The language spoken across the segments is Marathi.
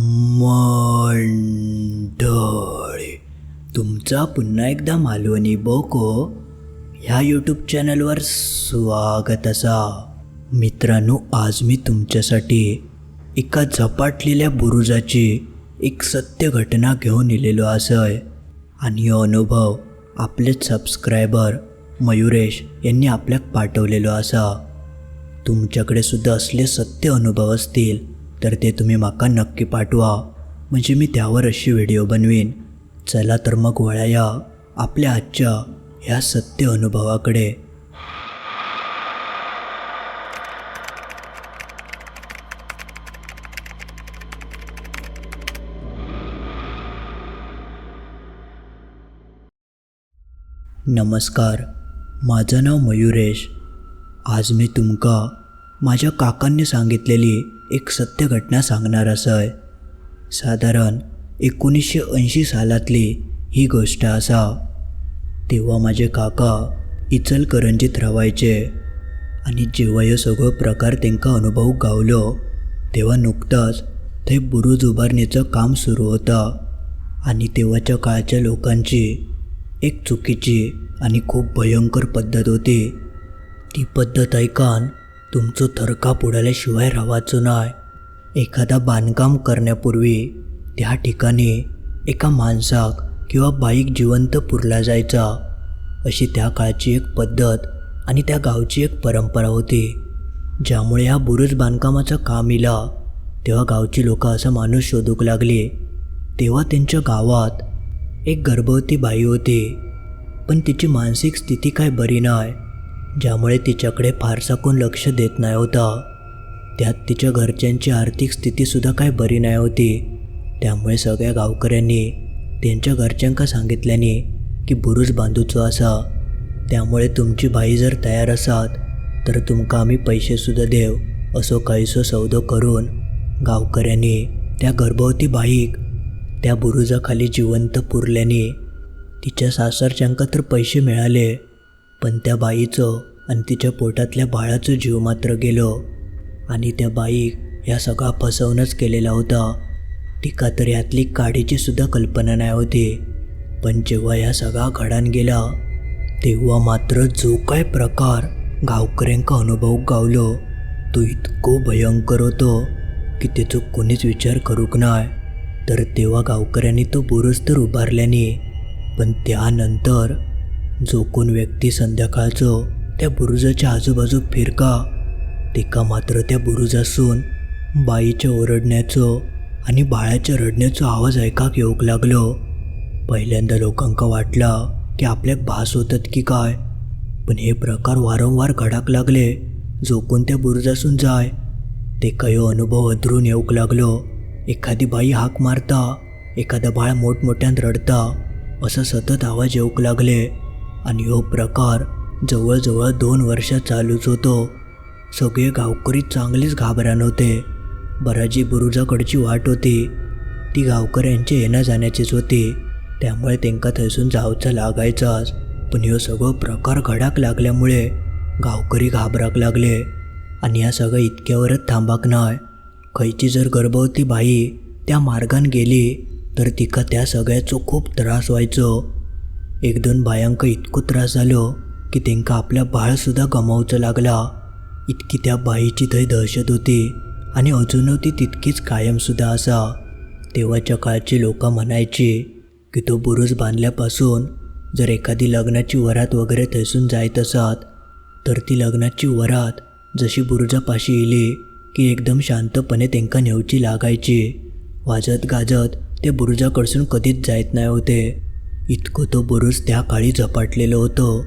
मंडळी तुमचा पुन्हा एकदा मालवणी बोको ह्या यूट्यूब चॅनलवर स्वागत असा. मित्रांनो आज मी तुमच्यासाठी एका झपाटलेल्या बुरुजाची एक सत्य घटना घेऊन इलेलो असय. आणि हो अनुभव आपलेच सबस्क्रायबर मयुरेश यांनी आपल्याक पाठवलेलो असा. तुमच्याकडे सुद्धा असले सत्य अनुभव असतील तर ते तुम्ही माका नक्की पाठवा. म्हणजे मी त्यावर अशी व्हिडिओ बनवीन. चला तर मग वळाया आपल्या आजच्या ह्या सत्य अनुभवाकडे. नमस्कार माझं नाव मयुरेश. आज मी तुमका माझ्या काकांनी सांगितलेली एक सत्य घटना सांगणार असय साधारण एकोणीसशे ऐंशी सालातली ही गोष्ट असा. तेव्हा माझे काका इचलकरंजीत रावायचे आणि जेव्हा हे सगळं प्रकार त्यांका अनुभव गावलो तेव्हा नुकताच थंय बुरुज उभारणीचं काम सुरू होतं आणि तेव्हाच्या काळच्या लोकांची एक चुकीची आणि खूप भयंकर पद्धत होती. ती पद्धत ऐकान तुमचं थरकाप उडाल्याशिवाय राहायचं नाही. एखादा बांधकाम करण्यापूर्वी त्या ठिकाणी एका माणसाक किंवा बाईक जिवंत पुरला जायचा. अशी त्या काळची एक पद्धत आणि त्या गावची एक परंपरा होती. ज्यामुळे ह्या बुरुज बांधकामाचं काम इला. तेव्हा गावची लोक असा माणूस शोधूक लागले. तेव्हा त्यांच्या गावात एक गर्भवती बाई होती. पण तिची मानसिक स्थिती काय बरी नाही. ज्यामुळे तिच्याकडे फारसा कोण लक्ष देत नाही होता त्यात तिच्या घरच्यांची आर्थिक स्थितीसुद्धा काय बरी नाही होती. त्यामुळे सगळ्या गावकऱ्यांनी त्यांच्या घरच्यांका सांगितल्याने की बुरुज बांधूचो असा. त्यामुळे तुमची बाई जर तयार असात तर तुमका आम्ही पैसेसुद्धा देव असो काहीसो सौदो करून गावकऱ्यांनी त्या गर्भवती बाईक त्या बुरुजाखाली जिवंत पुरल्याने तिच्या सासरच्यांका तर पैसे मिळाले. पण त्या बाईचं आणि तिच्या पोटातल्या बाळाचं जीव मात्र गेलो. आणि त्या बाईक या सगळा फसवूनच केलेला होता. टीका तर यातली काडीची सुद्धा कल्पना नाही होती. पण जेव्हा या सगळा घडान गेला तेव्हा मात्र जो काय प्रकार गावकऱ्यांका अनुभव गावलो तो इतको भयंकर होतो की त्याचं कोणीच विचार करूक नाही तर तेव्हा गावकऱ्यांनी तो बुरुज तर उभारल्याने पण त्यानंतर जो कोण व्यक्ती संध्याकाळचं त्या बुरुजाच्या आजूबाजू फिरका. तिका मात्र त्या बुरुजासून बाईच्या ओरडण्याचं आणि बाळाच्या रडण्याचा आवाज ऐकाक येऊक लागलो. पहिल्यांदा लोकांका वाटला की आपल्याक भास होतात की काय पण हे प्रकार वारंवार घडाक लागले जो कोण त्या बुरुजासून जाय. ते कयो अनुभव अधरून येऊक लागलो. एखादी बाई हाक मारता एखादा बाळ मोठमोठ्यान रडता असा सतत आवाज येऊक लागले. आणि हो प्रकार जवळजवळ दोन वर्ष चालूच होतो. सगळे गावकरी चांगलेच घाबरान होते. बराजी बुरुजाकडची वाट होती. ती गावकऱ्यांची येण्या जाण्याचीच होती. त्यामुळे त्यांका थंयसून जावचा लागायचाच. पण ह्यो सगळं प्रकार घडाक लागल्यामुळे गावकरी घाबराक लागले. आणि या सगळं इतक्यावरच थांबाक नाय. खयची जर गर्भवती बाई त्या मार्गान गेली तर तिका त्या सगळ्याचो खूप त्रास व्हायचो. एक दोन बायांक इतको त्रास जालो की तेंका आपल्या बाळसुद्धा गमावचं लागला. इतकी त्या बाईची थंय दहशत होती आणि अजूनही ती तितकीच कायमसुद्धा असा. तेव्हाच्या काळची लोक म्हणायची की तो बुरुज बांधल्यापासून जर एखादी लग्नाची वरात वगैरे थैसून जायत असत तर ती लग्नाची वरात जशी बुरुजापाशी येली की एकदम शांतपणे तेंका नेवची लागायची. वाजत गाजत ते बुरुजाकडसून कधीच जायत नाही होते. इतकं तो बुरुज त्या काळी झपाटलेलं होतं.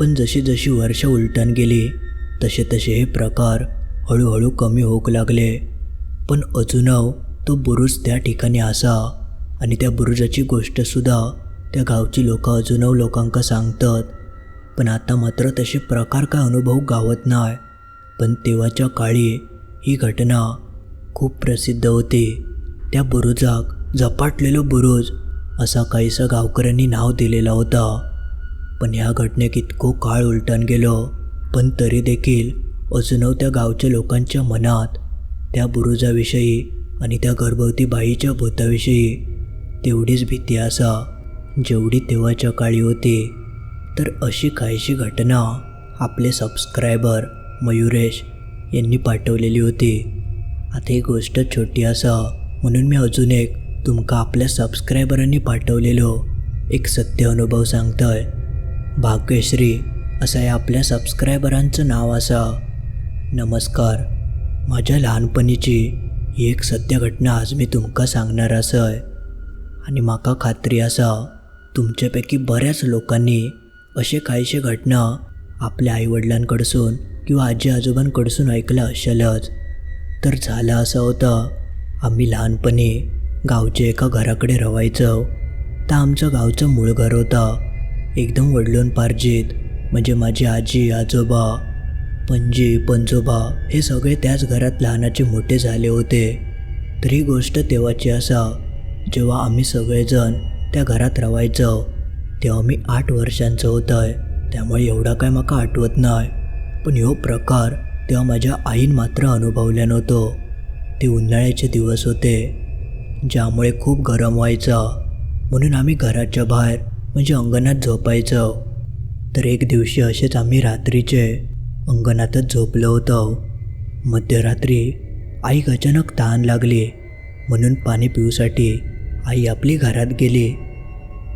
पण जशी जशी वर्ष उलटून गेली तसे तसे हे प्रकार हळूहळू कमी होऊ लागले. पण अजूनव तो बुरुज त्या ठिकाणी असा आणि त्या बुरुजाची गोष्टसुद्धा त्या गावची लोक अजूनव लोकांका सांगतात. पण आता मात्र तसे प्रकार काय अनुभव गावत नाही पण तेव्हाच्या काळी ही घटना खूप प्रसिद्ध होती. त्या बुरुजाक झपाटलेलो बुरुज असा काहीसा गावकऱ्यांनी नाव दिलेला होता. पण ह्या घटनेत इतको काळ उलटून गेलो. पण तरी देखील अजूनव त्या गावच्या लोकांच्या मनात त्या बुरुजाविषयी आणि त्या गर्भवती बाईच्या भूताविषयी तेवढीच भीती असा जेवढी तेव्हाच्या काळी होती. तर अशी काहीशी घटना आपले सबस्क्रायबर मयुरेश यांनी पाठवलेली होती. आता ही गोष्ट छोटी असा म्हणून मी अजून एक तुमका आपल्या सबस्क्रायबरांनी पाठवलेलो एक सत्य अनुभव सांगतय. भाग्यश्री असं या आपल्या सबस्क्रायबरांचं नाव असा. नमस्कार. माझ्या लहानपणीची ही एक सत्य घटना आज मी तुमका सांगणार असय. आणि म्हाका खात्री असा तुमच्यापैकी बऱ्याच लोकांनी असे काहीशे घटना आपल्या आईवडिलांकडसून किंवा आजी आजोबांकडसून ऐकलं असेलच. तर झालं असं होतं आम्ही लहानपणी गावच्या एका घराकडे रवायचं. तर आमचं गावचं मूळ घर होतं. एकदम वडलोन पार्जित म्हणजे माझी आजी आजोबा पणजी पंजोबा हे सगळे त्याच घरात लहानाचे मोठे झाले होते. तर ही गोष्ट तेव्हाची असा जेव्हा आम्ही सगळेजण त्या घरात रवायचं तेव्हा मी आठ वर्षांचं होतंय. त्यामुळे एवढा काय माका आठवत नाही. पण ह्यो प्रकार तेव्हा माझ्या आईन मात्र अनुभवल्या नव्हतो. ते उन्हाळ्याचे दिवस होते. ज्यामुळे खूप गरम व्हायचं. म्हणून आम्ही घराच्या बाहेर म्हणजे अंगणात झोपायचो. तर एक दिवशी असेच आम्ही रात्रीचे अंगणातच झोपलो होतो. मध्यरात्री आईक अचानक तहान लागली. म्हणून पाणी पिऊसाठी आई आपली घरात गेली.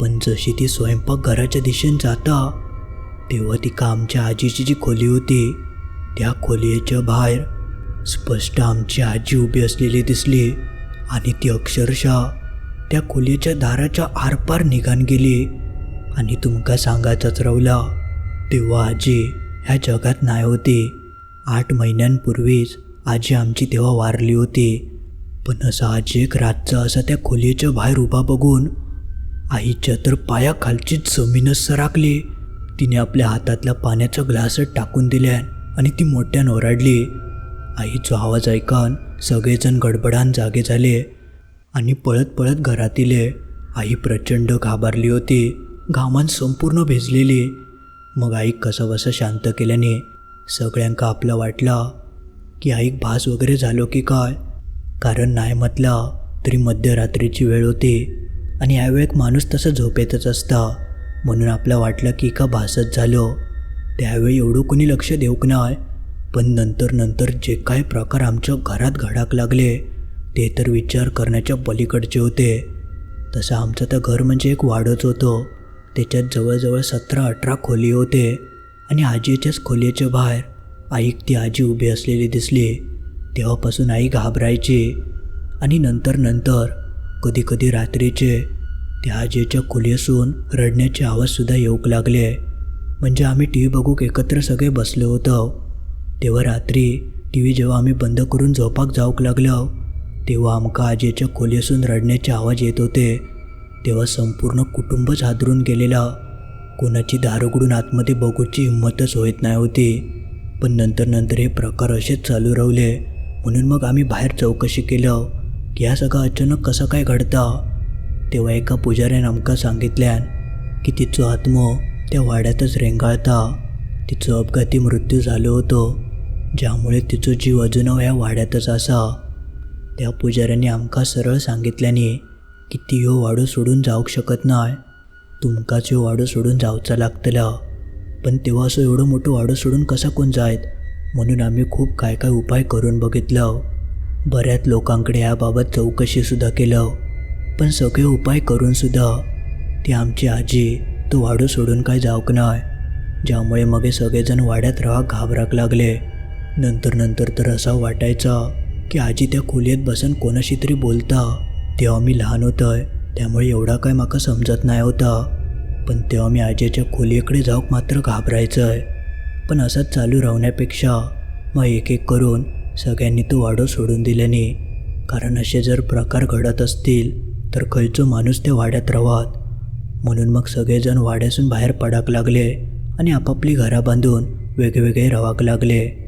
पण जशी ती स्वयंपाकघराच्या दिशेने जाता तेव्हा तिका आमच्या आजीची जी खोली होती त्या खोलीच्या बाहेर स्पष्ट आमची आजी उभी असलेली दिसली. आणि ती अक्षरशः त्या खोलीच्या दाराच्या आरपार निघान गेली. आणि तुमका सांगायचंच रवला तेव्हा आजी ह्या जगात नाही होती. आठ महिन्यांपूर्वीच आजी आमची तेव्हा वारली होती. पण असं आजी एक रातचं असं त्या खोलीच्या बाहेर उभा बघून आईच्या तर पायाखालची जमीनच सराकली तिने आपल्या हातातला पाण्याचा ग्लासच टाकून दिल्यान आणि ती मोठ्यानं ओरडली आईचा आवाज ऐकान सगळेजण गडबडान जागे झाले आणि पळत पळत घरात इले. आई प्रचंड घाबरली होती. घामान संपूर्ण भिजलेली. मग आईक कसं बसं शांत केल्याने सगळ्यांका आपलं वाटलं की आईक भास वगैरे झालो की काय? कारण नाही म्हटलं तरी मध्यरात्रीची वेळ होती आणि यावेळेक माणूस तसं झोपेतच असता. म्हणून आपलं वाटलं की का भासच झालो. त्यावेळी एवढं कोणी लक्ष देऊक नाही पण नंतर नंतर जे काय प्रकार आमच्या घरात घडाक लागले ते तर विचार करण्याच्या पलीकडचे होते. तसं आमचं तर घर म्हणजे एक वाढत होतं. त्याच्यात जवळजवळ सतरा अठरा खोली होते आणि आजीच्याच खोलीच्या बाहेर आईक ती आजी उभी असलेली दिसली. तेव्हापासून आई घाबरायची आणि नंतर नंतर कधीकधी रात्रीचे त्या आजीच्या खोलीसून रडण्याचे आवाजसुद्धा येऊक लागले. म्हणजे आम्ही टी व्ही बघूक एकत्र सगळे बसलो होतो. तेव्हा रात्री टी व्ही जेव्हा आम्ही बंद करून झोपाक जाऊक लागलो तेव्हा आमका आजीच्या खोलीसून रडण्याचे आवाज येत होते. तेव्हा संपूर्ण कुटुंबच हादरून गेलेला. कोणाची दार उघडून आतमध्ये बघूची हिंमतच होत नाही होती. पण नंतर नंतर हे प्रकार असेच चालू राहिले. म्हणून मग आम्ही बाहेर चौकशी केलं की ह्या सगळं अचानक कसं काय घडतं? तेव्हा एका पुजाऱ्यानं आमका सांगितल्यान की तिचं आत्म त्या वाड्यातच रेंगाळता. तिचं अपघाती मृत्यू झालो होतो. ज्यामुळे तिचो जीव अजून ह्या वाड्यातच असा. त्या पुजाऱ्याने आमकां सरळ सांगितल्याने की ती ह्यो वाडो सोडून जाऊक शकत नाय. तुमकाच ह्यो वाडो सोडून जावचा लागतला. पण तेव्हा असं एवढं मोठं वाडो सोडून कसा कोण जायत? म्हणून आम्ही खूप काय काय उपाय करून बघितलं. बऱ्याच लोकांकडे याबाबत चौकशीसुद्धा केलं. पण सगळे उपाय करूनसुद्धा ती आमची आजी तो वाडो सोडून काय जाऊक नाय. ज्यामुळे मग सगळेजण वाड्यात राहा घाबराक लागले. नंतर नंतर तर असं वाटायचं की आजी त्या खोलीत बसून कोणाशी तरी बोलता. तेव्हा मी लहान होतोय त्यामुळे एवढा काय माका समजत नाही होता. पण तेव्हा मी आजीच्या खोलीकडे जाऊक मात्र घाबरायचं आहे पण असंच चालू राहण्यापेक्षा मग एक एक करून सगळ्यांनी तो वाडो सोडून दिल्याने कारण असे जर प्रकार घडत असतील तर खयचो माणूस त्या वाड्यात राहत म्हणून मग सगळेजण वाड्यासून बाहेर पडाक लागले आणि आपापली घरा बांधून वेगवेगळे रवाक लागले.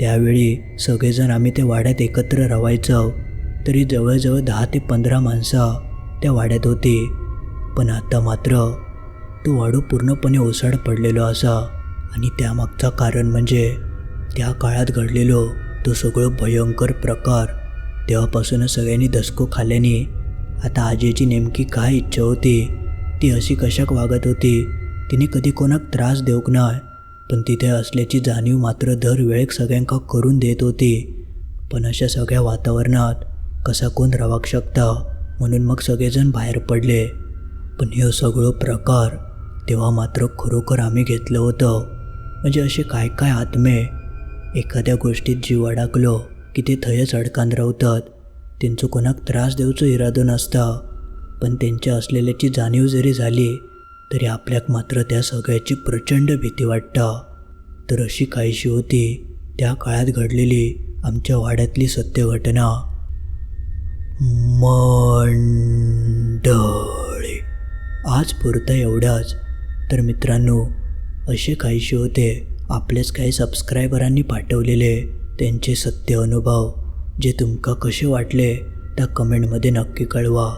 त्यावेळी सगळेजण आम्ही त्या वाड्यात एकत्र रवायचो तरी जवळजवळ दहा ते पंधरा माणसं त्या वाड्यात होती. पण आता मात्र तो वाडू पूर्णपणे ओसाड पडलेलो असा आणि त्यामागचा कारण म्हणजे त्या काळात घडलेलो तो सगळं भयंकर प्रकार. तेव्हापासूनच सगळ्यांनी धसको खाल्ल्याने आता आजीची नेमकी काय इच्छा होती ती अशी कशाक वागत होती तिने कधी कोणाक त्रास देऊक नाय. पण तिथे असल्याची जाणीव मात्र दर वेळेक सगळ्यांका करून देत होती. पण अशा सगळ्या वातावरणात कसा कोण रावाक शकता म्हणून मग सगळेजण बाहेर पडले. पण हे सगळं प्रकार तेव्हा मात्र खरोखर आम्ही घेतलं होतं. म्हणजे असे काय काय आत्मे एखाद्या गोष्टीत जीव अडकलो की ते थंयच अडकान रावतात. त्यांचं कोणाक त्रास देऊचो इरादो नसता. पण त्यांच्या असलेल्याची जाणीव जरी झाली तरी आपल्याक मात्र त्या सगळ्याची प्रचंड भीती वाटता. तर अशी काहीशी होती त्या काळात घडलेली आमच्या वाड्यातली सत्य घटना मंडळी. आज पुरता एवढाच. तर मित्रांनो असे काहीसे होते आपलेच काही सबस्क्रायबरांनी पाठवलेले त्यांचे सत्य अनुभव जे तुमका कसे वाटले त्या कमेंटमध्ये नक्की कळवा.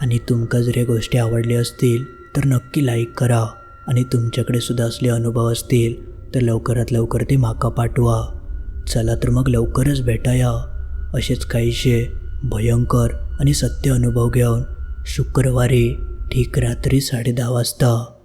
आणि तुमका जर या गोष्टी आवडल्या असतील तर नक्की लाईक करा आणि तुमच्याकडे सुद्धा असले अनुभव असतील तर लवकरात लवकर ते माका पाठवा. चला तर मग लवकरच भेटाया. असेच काहीसे भयंकर आणि सत्य अनुभव घेऊन शुक्रवारी ठीक रात्री साडे दहा वाजता